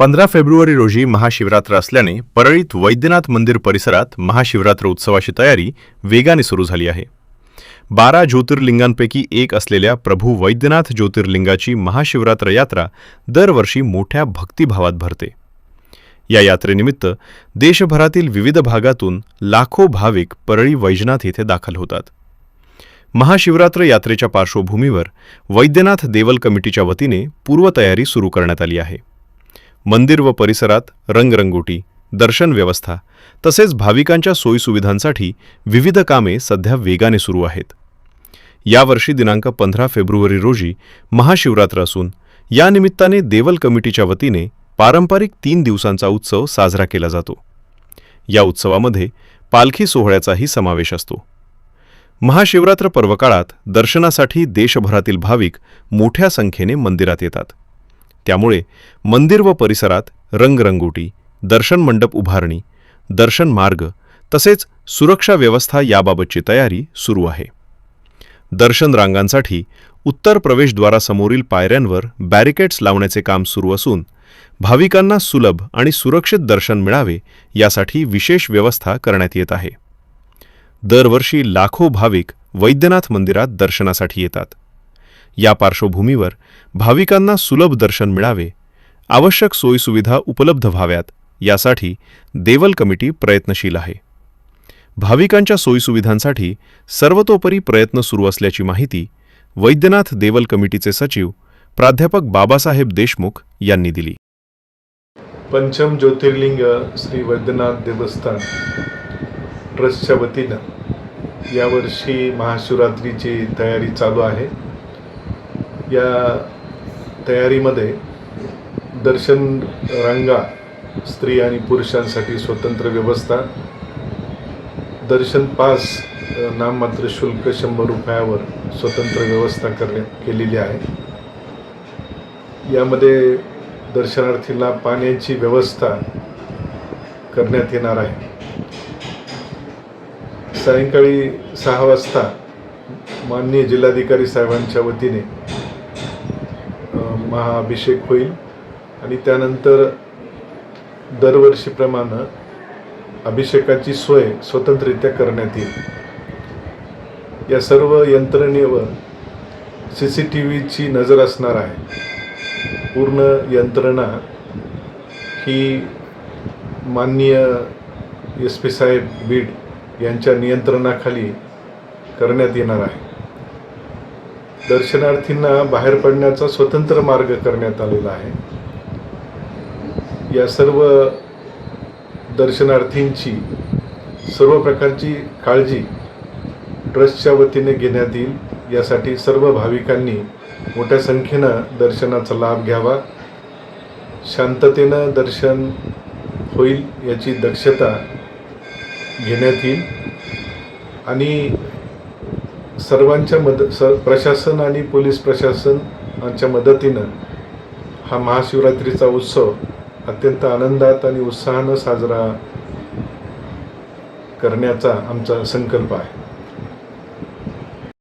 पंधरा फेब्रुवारी रोजी महाशिवरात्र असल्याने परळीत वैद्यनाथ मंदिर परिसरात महाशिवरात्र उत्सवाची तयारी वेगाने सुरू झाली आहे. बारा ज्योतिर्लिंगांपैकी एक असलेल्या प्रभू वैद्यनाथ ज्योतिर्लिंगाची महाशिवरात्र यात्रा दरवर्षी मोठ्या भक्तिभावात भरते. या यात्रेनिमित्त देशभरातील विविध भागातून लाखो भाविक परळी वैजनाथ येथे दाखल होतात. महाशिवरात्र यात्रेच्या पार्श्वभूमीवर वैद्यनाथ देवल कमिटीच्या वतीने पूर्वतयारी सुरू करण्यात आली आहे. मंदिर व परिसरात रंगरंगोटी दर्शन व्यवस्था तसेच भाविकांच्या सोयीसुविधांसाठी विविध कामे सध्या वेगाने सुरू आहेत. यावर्षी दिनांक पंधरा फेब्रुवारी रोजी महाशिवरात्र असून या निमित्ताने देवल कमिटीच्या वतीने पारंपरिक तीन दिवसांचा उत्सव साजरा केला जातो. या उत्सवामध्ये पालखी सोहळ्याचाही समावेश असतो. महाशिवरात्र पर्वकाळात दर्शनासाठी देशभरातील भाविक मोठ्या संख्येने मंदिरात येतात. त्यामुळे मंदिर व परिसरात रंगरंगोटी दर्शन मंडप उभारणी दर्शन मार्ग तसेच सुरक्षा व्यवस्था याबाबतची तयारी सुरू आहे. दर्शन रांगांसाठी उत्तर प्रवेशद्वारासमोरील पायऱ्यांवर बॅरिकेड्स लावण्याचे काम सुरू असून भाविकांना सुलभ आणि सुरक्षित दर्शन मिळावे यासाठी विशेष व्यवस्था करण्यात येत आहे. दरवर्षी लाखो भाविक वैद्यनाथ मंदिरात दर्शनासाठी येतात. या पार्श्वभूमीवर भाविकांना सुलभ दर्शन मिळावे आवश्यक सोयीसुविधा उपलब्ध व्हाव्यात यासाठी देवल कमिटी प्रयत्नशील आहे. भाविकांच्या सोयीसुविधांसाठी सर्वतोपरी प्रयत्न सुरू असल्याची माहिती वैद्यनाथ देवल कमिटीचे सचिव प्राध्यापक बाबासाहेब देशमुख यांनी दिली. पंचम ज्योतिर्लिंग श्री वैद्यनाथ देवस्थान ट्रस्टच्या वतीनं यावर्षी महाशिवरात्रीची तयारी चालू आहे. या तयारीमध्ये दर्शन रांगा स्त्री आणि पुरुषांसाठी स्वतंत्र व्यवस्था दर्शन पास नाममात्र शुल्क शंभर रुपयावर स्वतंत्र व्यवस्था करण्यात केलेली आहे. यामध्ये दर्शनार्थींना पाण्याची व्यवस्था करण्यात येणार आहे. सायंकाळी सहा वाजता माननीय जिल्हाधिकारी साहेबांच्या वतीने महाअभिषेक होईल. आणि त्यानंतर दरवर्षीप्रमाणे अभिषेकाची सोय स्वतंत्ररित्या करण्यात येईल. या सर्व यंत्रणेवर सी सी टी व्हीची नजर असणार आहे. पूर्ण यंत्रणा ही माननीय एस पी साहेब बीड यांच्या नियंत्रणाखाली करण्यात येणार आहे. दर्शनार्थींना बाहेर पडण्याचा स्वतंत्र मार्ग करण्यात आलेला आहे. या सर्व दर्शनार्थींची सर्व प्रकारची काळजी ट्रस्टच्या वतीने घेण्यात येईल. यासाठी सर्व भाविकांनी मोठ्या संख्येनं दर्शनाचा लाभ घ्यावा. शांततेनं दर्शन होईल याची दक्षता घेण्यात येईल. आणि सर्वांच्या मद स प्रशासन आणि पोलीस प्रशासनाच्या मदतीनं हा महाशिवरात्रीचा उत्सव अत्यंत आनंदात आणि उत्साहानं साजरा करण्याचा आमचा संकल्प आहे.